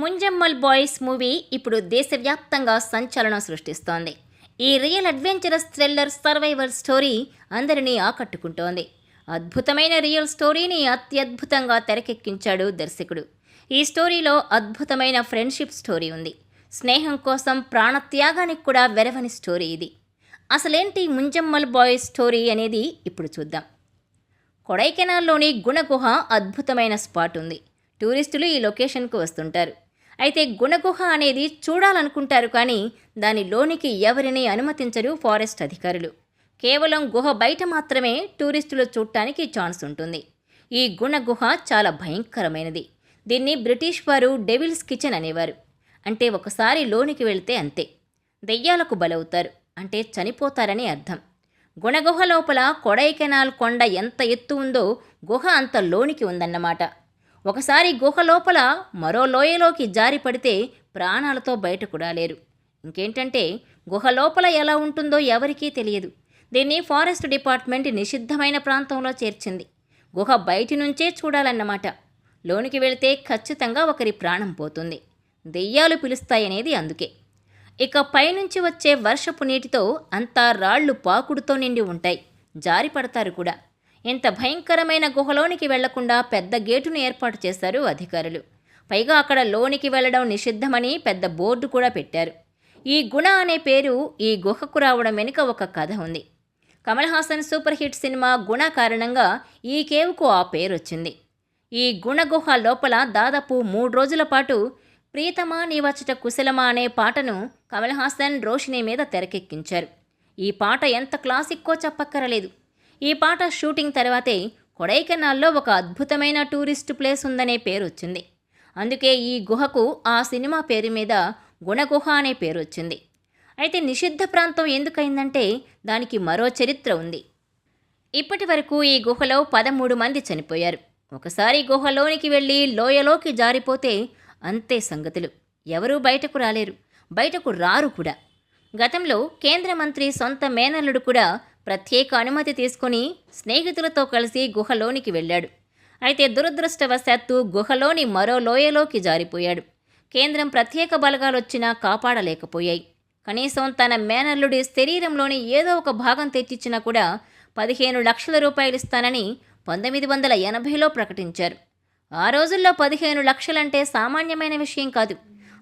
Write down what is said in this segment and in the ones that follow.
ముంజమ్మల్ boys movie ఇప్పుడు దేశవ్యాప్తంగా సంచలనం సృష్టిస్తోంది. ఈ real adventurous thriller survival story అందరినీ ఆకట్టుకుంటోంది. అద్భుతమైన రియల్ స్టోరీని అత్యద్భుతంగా తెరకెక్కించాడు దర్శకుడు. ఈ స్టోరీలో అద్భుతమైన ఫ్రెండ్షిప్ స్టోరీ ఉంది. స్నేహం కోసం ప్రాణత్యాగానికి కూడా వెరవని స్టోరీ ఇది. అసలేంటి ముంజమ్మల్ బాయ్స్ స్టోరీ అనేది ఇప్పుడు చూద్దాం. కొడైకెనాల్లోని గుణగుహ అద్భుతమైన స్పాట్ ఉంది. టూరిస్టులు ఈ లొకేషన్కు వస్తుంటారు. అయితే గుణగుహ అనేది చూడాలనుకుంటారు కానీ దాని లోనికి ఎవరిని అనుమతించరు ఫారెస్ట్ అధికారులు. కేవలం గుహ బయట మాత్రమే టూరిస్టులు చూడటానికి ఛాన్స్ ఉంటుంది. ఈ గుణగుహ చాలా భయంకరమైనది. దీన్ని బ్రిటిష్ వారు డెవిల్స్ కిచెన్ అనేవారు. అంటే ఒకసారి లోనికి వెళితే అంతే. దెయ్యాలకు బలవుతారు. అంటే చనిపోతారని అర్థం. గుణగుహ లోపల కొడైకెనాల్ కొండ ఎంత ఎత్తు ఉందో గుహ అంత లోనికి ఉందన్నమాట. ఒకసారి గుహ లోపల మరో లోయలోకి జారి పడితే ప్రాణాలతో బయటకు రాలేరు. ఇంకేంటంటే గుహ లోపల ఎలా ఉంటుందో ఎవరికీ తెలియదు. దీన్ని ఫారెస్ట్ డిపార్ట్మెంట్ నిషిద్ధమైన ప్రాంతంలో చేర్చింది. గుహ బయటి నుంచే చూడాలన్నమాట. లోనికి వెళితే ఖచ్చితంగా ఒకరి ప్రాణం పోతుంది. దెయ్యాలు పిలుస్తాయనేది అందుకే. ఇక పైనుంచి వచ్చే వర్షపు నీటితో అంతా రాళ్ళు పాకుడుతో నిండి ఉంటాయి. జారి పడతారు కూడా. ఇంత భయంకరమైన గుహలోనికి వెళ్ళకుండా పెద్ద గేటును ఏర్పాటు చేశారు అధికారులు. పైగా అక్కడ లోనికి వెళ్ళడం నిషిద్ధమని పెద్ద బోర్డు కూడా పెట్టారు. ఈ గుణ అనే పేరు ఈ గుహకు రావడం వెనుక ఒక కథ ఉంది. Kamal Haasan super hit cinema Guna కారణంగా ఈ కేవ్కు ఆ పేరు వచ్చింది ఈ గుణగుహ లోపల దాదాపు మూడు రోజుల పాటు ప్రీతమా నీవచ్చట కుశలమా అనే పాటను కమల్ హాసన్ రోషిని మీద తెరకెక్కించారు. ఈ పాట ఎంత క్లాసిక్కో చెప్పక్కరలేదు. ఈ పాట షూటింగ్ తర్వాతే కొడైకెనాల్లో ఒక అద్భుతమైన టూరిస్ట్ ప్లేస్ ఉందనే పేరు వచ్చింది అందుకే ఈ గుహకు ఆ సినిమా పేరు మీద గుణగుహ అనే పేరు వచ్చింది అయితే నిషిద్ధ ప్రాంతం ఎందుకైందంటే దానికి మరో చరిత్ర ఉంది. ఇప్పటి వరకు ఈ గుహలో పదమూడు మంది చనిపోయారు. ఒకసారి గుహలోనికి వెళ్ళి లోయలోకి జారిపోతే అంతే సంగతులు. ఎవరూ బయటకు రాలేరు. బయటకు రారు కూడా. గతంలో కేంద్ర మంత్రి సొంత మేనల్లుడు కూడా ప్రత్యేక అనుమతి తీసుకుని స్నేహితులతో కలిసి గుహలోనికి వెళ్ళాడు. అయితే దురదృష్టవశాత్తు గుహలోని మరో లోయలోకి జారిపోయాడు. కేంద్రం ప్రత్యేక బలగాలొచ్చినా కాపాడలేకపోయాయి. కనీసం తన మేనల్లుడి శరీరంలోని ఏదో ఒక భాగం తెచ్చిచ్చినా కూడా పదిహేను లక్షల రూపాయలు ఇస్తానని పంతొమ్మిది వందల ఎనభైలో ప్రకటించారు. ఆ రోజుల్లో పదిహేను లక్షలంటే సామాన్యమైన విషయం కాదు.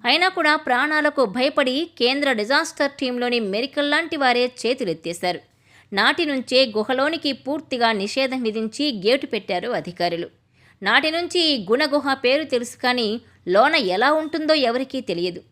అయినా కూడా ప్రాణాలకు భయపడి కేంద్ర డిజాస్టర్ టీంలోని మెరికల్ లాంటి వారే చేతులెత్తేశారు. నాటి నుంచే గుహలోనికి పూర్తిగా నిషేధం విధించి గేటు పెట్టారు అధికారులు. నాటి నుంచి ఈ గుణగుహ పేరు తెలుసు కానీ లోన ఎలా ఉంటుందో ఎవరికీ తెలియదు.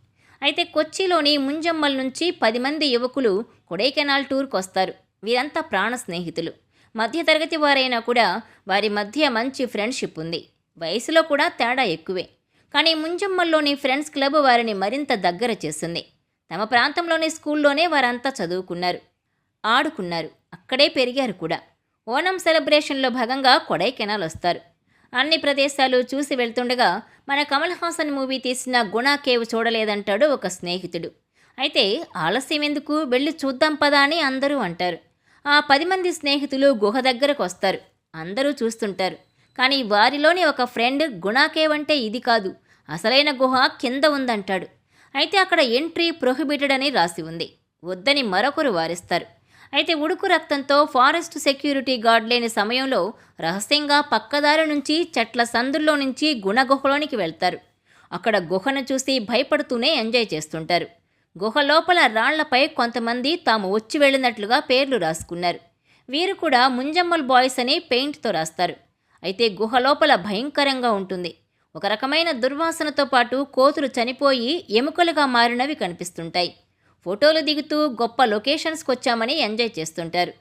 అయితే కొచ్చిలోని ముంజమ్మల్ నుంచి పది మంది యువకులు కొడైకెనాల్ టూర్కి వస్తారు. వీరంతా ప్రాణ స్నేహితులు. మధ్యతరగతి వారైనా కూడా వారి మధ్య మంచి ఫ్రెండ్షిప్ ఉంది. వయసులో కూడా తేడా ఎక్కువే. కానీ ముంజమ్మల్లోని ఫ్రెండ్స్ క్లబ్ వారిని మరింత దగ్గర చేస్తుంది తమ ప్రాంతంలోని స్కూల్లోనే వారంతా చదువుకున్నారు. ఆడుకున్నారు. అక్కడే పెరిగారు కూడా. ఓనం సెలబ్రేషన్లో భాగంగా కొడైకెనాల్ వస్తారు. అన్ని ప్రదేశాలు చూసి వెళ్తుండగా మన కమల్ హాసన్ మూవీ తీసిన గుణా కేవ్ చూడలేదంటాడు ఒక స్నేహితుడు. అయితే ఆలస్యం ఎందుకు? వెళ్ళి చూద్దాం పదా అని అందరూ అంటారు. ఆ పది మంది స్నేహితులు గుహ దగ్గరకు వస్తారు. అందరూ చూస్తుంటారు. కానీ వారిలోని ఒక ఫ్రెండ్ గుణా కేవ్ అంటే ఇది కాదు. అసలైన గుహ కింద ఉందంటాడు. అయితే అక్కడ ఎంట్రీ ప్రొహిబిటెడ్ అని రాసి ఉంది. వద్దని మరొకరు వారిస్తారు. అయితే ఉడుకు రక్తంతో ఫారెస్ట్ సెక్యూరిటీ గార్డ్ లేని సమయంలో రహస్యంగా పక్కదారి నుంచి చెట్ల సందుల్లో నుంచి గుణగుహలోనికి వెళ్తారు. అక్కడ గుహను చూసి భయపడుతూనే ఎంజాయ్ చేస్తుంటారు. గుహ లోపల రాళ్ళపై కొంతమంది తాము వచ్చి వెళ్ళినట్లుగా పేర్లు రాసుకున్నారు. వీరు కూడా ముంజమ్మల్ బాయ్స్ అని పెయింట్తో రాస్తారు. అయితే గుహ లోపల భయంకరంగా ఉంటుంది. ఒక రకమైన దుర్వాసనతో పాటు కోతులు చనిపోయి ఎముకలుగా మారినవి కనిపిస్తుంటాయి. ఫోటోలు దిగుతూ గొప్ప లొకేషన్స్కి వచ్చామని ఎంజాయ్ చేస్తుంటారు.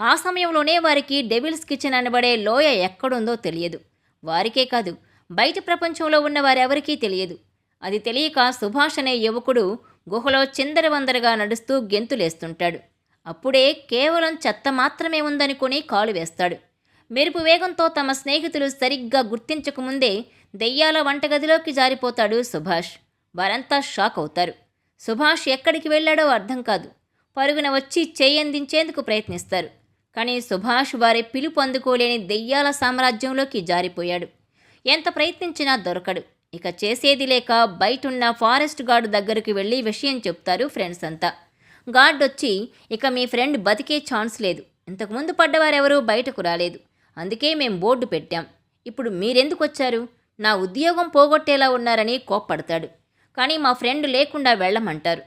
ఆ సమయంలోనే వారికి డెవిల్స్ కిచెన్ అనబడే లోయ ఎక్కడుందో తెలియదు. వారికే కాదు బయట ప్రపంచంలో ఉన్న వారెవరికీ తెలియదు. అది తెలియక సుభాష్ అనే యువకుడు గుహలో చిందరవందరగా నడుస్తూ గెంతులేస్తుంటాడు. అప్పుడే కేవలం చెత్త మాత్రమే ఉందనుకుని కాలు వేస్తాడు. మెరుపు వేగంతో తమ స్నేహితులు సరిగ్గా గుర్తించకముందే దెయ్యాల వంటగదిలోకి జారిపోతాడు సుభాష్. వారంతా షాక్ అవుతారు. సుభాష్ ఎక్కడికి వెళ్ళాడో అర్థం కాదు. పరుగున వచ్చి చేయందించేందుకు ప్రయత్నిస్తారు. కానీ సుభాష్ వారి పిలుపు అందుకోలేని దెయ్యాల సామ్రాజ్యంలోకి జారిపోయాడు. ఎంత ప్రయత్నించినా దొరకడు. ఇక చేసేది లేక బయటున్న ఫారెస్ట్ గార్డు దగ్గరికి వెళ్ళి విషయం చెప్తారు ఫ్రెండ్స్ అంతా. గార్డ్ వచ్చి ఇక మీ ఫ్రెండ్ బతికే ఛాన్స్ లేదు. ఇంతకుముందు పడ్డవారెవరూ బయటకు రాలేదు. అందుకే మేం బోర్డు పెట్టాం. ఇప్పుడు మీరెందుకు వచ్చారు? నా ఉద్యోగం పోగొట్టేలా ఉన్నారని కోప్పడతాడు. కానీ మా ఫ్రెండ్ లేకుండా వెళ్ళమంటారు.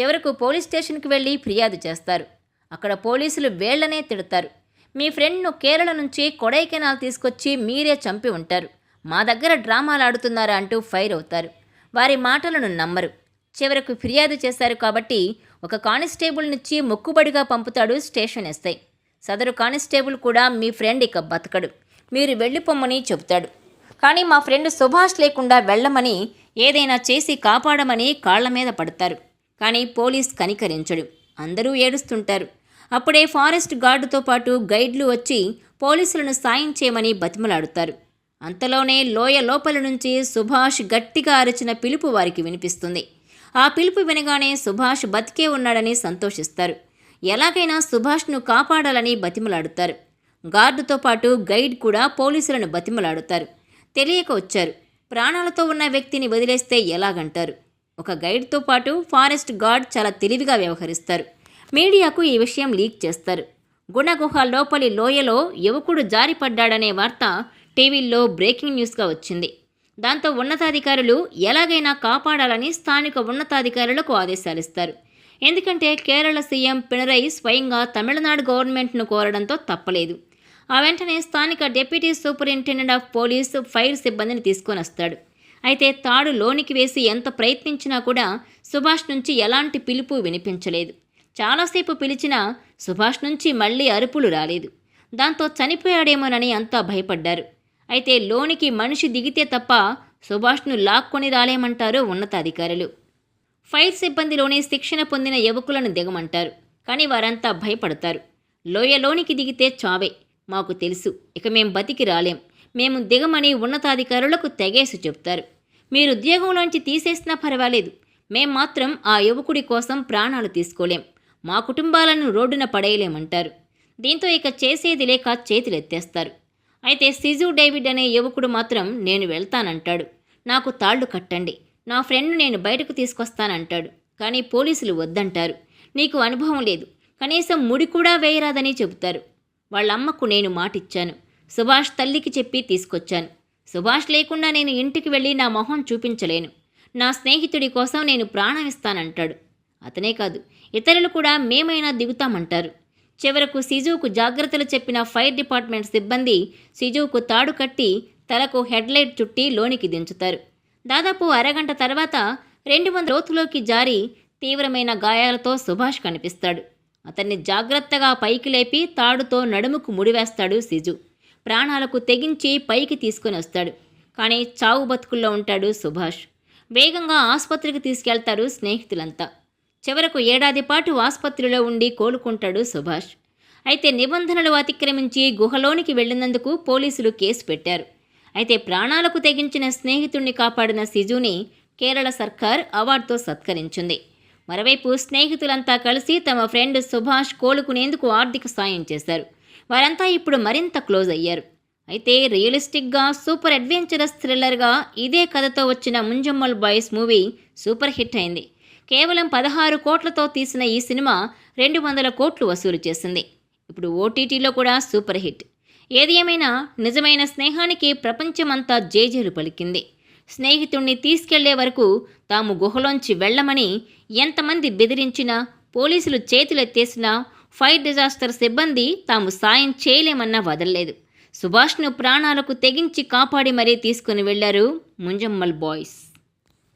చివరకు పోలీస్ స్టేషన్కి వెళ్ళి ఫిర్యాదు చేస్తారు. అక్కడ పోలీసులు వేళ్ళనే తిడతారు. మీ ఫ్రెండ్ను కేరళ నుంచి కొడైకెనాల్ తీసుకొచ్చి మీరే చంపి ఉంటారు. మా దగ్గర డ్రామాలు ఆడుతున్నారా అంటూ ఫైర్ అవుతారు. వారి మాటలను నమ్మరు. చివరకు ఫిర్యాదు చేశారు కాబట్టి ఒక కానిస్టేబుల్నిచ్చి మొక్కుబడిగా పంపుతాడు స్టేషన్ ఎస్ఐ. సదరు కానిస్టేబుల్ కూడా మీ ఫ్రెండ్ ఇక బతకడు. మీరు వెళ్ళిపోమ్మని చెబుతాడు. కానీ మా ఫ్రెండ్ సుభాష్ లేకుండా వెళ్ళమని ఏదైనా చేసి కాపాడమని కాళ్ళ మీద పడతారు. కానీ పోలీస్ కనికరించడు. అందరూ ఏడుస్తుంటారు. అప్పుడే ఫారెస్ట్ గార్డుతో పాటు గైడ్లు వచ్చి పోలీసులను సాయం చేయమని బతిమలాడుతారు. అంతలోనే లోయ లోపల నుంచి సుభాష్ గట్టిగా అరిచిన పిలుపు వారికి వినిపిస్తుంది. ఆ పిలుపు వినగానే సుభాష్ బతికే ఉన్నాడని సంతోషిస్తారు. ఎలాగైనా సుభాష్ను కాపాడాలని బతిమలాడుతారు. గార్డుతో పాటు గైడ్ కూడా పోలీసులను బతిమలాడుతారు. తెలియక వచ్చారు. ప్రాణాలతో ఉన్న వ్యక్తిని వదిలేస్తే ఎలాగంటారు? ఒక గైడ్తో పాటు ఫారెస్ట్ గార్డ్ చాలా తెలివిగా వ్యవహరిస్తారు. మీడియాకు ఈ విషయం లీక్ చేస్తారు. గుణగుహ లోపలి లోయలో యువకుడు జారిపడ్డాడనే వార్త టీవీల్లో బ్రేకింగ్ న్యూస్గా వచ్చింది. దాంతో ఉన్నతాధికారులు ఎలాగైనా కాపాడాలని స్థానిక ఉన్నతాధికారులకు ఆదేశాలిస్తారు. ఎందుకంటే కేరళ సీఎం పినరై స్వయంగా తమిళనాడు గవర్నమెంట్ను కోరడంతో తప్పలేదు. ఆ వెంటనే స్థానిక deputy superintendent of police fire సిబ్బందిని తీసుకొని వస్తాడు. అయితే తాడు లోనికి వేసి ఎంత ప్రయత్నించినా కూడా సుభాష్ నుంచి ఎలాంటి పిలుపు వినిపించలేదు. చాలాసేపు పిలిచినా సుభాష్ నుంచి మళ్ళీ అరుపులు రాలేదు. దాంతో చనిపోయాడేమోనని అంతా భయపడ్డారు. అయితే లోనికి మనిషి దిగితే తప్ప సుభాష్ను లాక్కొని రాలేమంటారు ఉన్నతాధికారులు. ఫైర్ సిబ్బందిలోనే శిక్షణ పొందిన యువకులను దిగమంటారు. కానీ వారంతా భయపడతారు. లోయలోనికి దిగితే చావే. మాకు తెలుసు. ఇక మేం బతికి రాలేం. మేము దిగమని ఉన్నతాధికారులకు తెగేసి చెప్తారు. మీరు ఉద్యోగంలోంచి తీసేసినా పర్వాలేదు. మేం మాత్రం ఆ యువకుడి కోసం ప్రాణాలు తీసుకోలేం. మా కుటుంబాలను రోడ్డున పడేయలేమంటారు. దీంతో ఇక చేసేది లేక చేతులెత్తేస్తారు. అయితే సిజు డేవిడ్ అనే యువకుడు మాత్రం నేను వెళ్తానంటాడు. నాకు తాళ్ళు కట్టండి. నా ఫ్రెండ్ నేను బయటకు తీసుకొస్తానంటాడు. కానీ పోలీసులు వద్దంటారు. నీకు అనుభవం లేదు. కనీసం ముడి కూడా వేయరాదని చెబుతారు. వాళ్ళమ్మకు నేను మాటిచ్చాను. సుభాష్ తల్లికి చెప్పి తీసుకొచ్చాను. సుభాష్ లేకుండా నేను ఇంటికి వెళ్ళి నా మొహం చూపించలేను. నా స్నేహితుడి కోసం నేను ప్రాణం ఇస్తానంటాడు. అతనే కాదు ఇతరులు కూడా మేమైనా దిగుతామంటారు. చివరకు సిజువుకు జాగ్రత్తలు చెప్పిన ఫైర్ డిపార్ట్మెంట్ సిబ్బంది సిజువుకు తాడు కట్టి తలకు హెడ్లైట్ చుట్టి లోనికి దించుతారు. దాదాపు అరగంట తర్వాత రెండు వందల లోతులోకి జారి తీవ్రమైన గాయాలతో సుభాష్ కనిపిస్తాడు. అతన్ని జాగ్రత్తగా పైకి లేపి తాడుతో నడుముకు ముడివేస్తాడు సిజు. ప్రాణాలకు తెగించి పైకి తీసుకొని వస్తాడు. కానీ చావు బతుకుల్లో ఉంటాడు సుభాష్. వేగంగా ఆసుపత్రికి తీసుకెళ్తారు స్నేహితులంతా. చివరకు ఏడాది పాటు ఆసుపత్రిలో ఉండి కోలుకుంటాడు సుభాష్. అయితే నిబంధనలు అతిక్రమించి గుహలోనికి వెళ్ళినందుకు పోలీసులు కేసు పెట్టారు. అయితే ప్రాణాలకు తెగించిన స్నేహితుణ్ణి కాపాడిన సిజుని కేరళ సర్కార్ అవార్డుతో సత్కరించింది. మరోవైపు స్నేహితులంతా కలిసి తమ ఫ్రెండ్ సుభాష్ కోలుకునేందుకు ఆర్థిక సాయం చేశారు. వారంతా ఇప్పుడు మరింత క్లోజ్ అయ్యారు. అయితే రియలిస్టిక్గా సూపర్ అడ్వెంచరస్ థ్రిల్లర్గా ఇదే కథతో వచ్చిన Manjummel Boys movie super hit అయింది. కేవలం పదహారు కోట్లతో తీసిన ఈ సినిమా రెండు వందల కోట్లు వసూలు చేసింది. ఇప్పుడు ఓటీటీలో కూడా సూపర్ హిట్. ఏది ఏమైనా నిజమైన స్నేహానికి ప్రపంచమంతా జేజేలు పలికింది. స్నేహితుణ్ణి తీసుకెళ్ళే వరకు తాము గుహలోంచి వెళ్ళమని ఎంతమంది బెదిరించినా పోలీసులు చేతులెత్తేసినా ఫైర్ డిజాస్టర్ సిబ్బంది తాము సాయం చేయలేమన్నా వదలలేదు. సుభాష్ను ప్రాణాలకు తెగించి కాపాడి మరీ తీసుకుని వెళ్ళారు ముంజమ్మల్ బాయ్స్.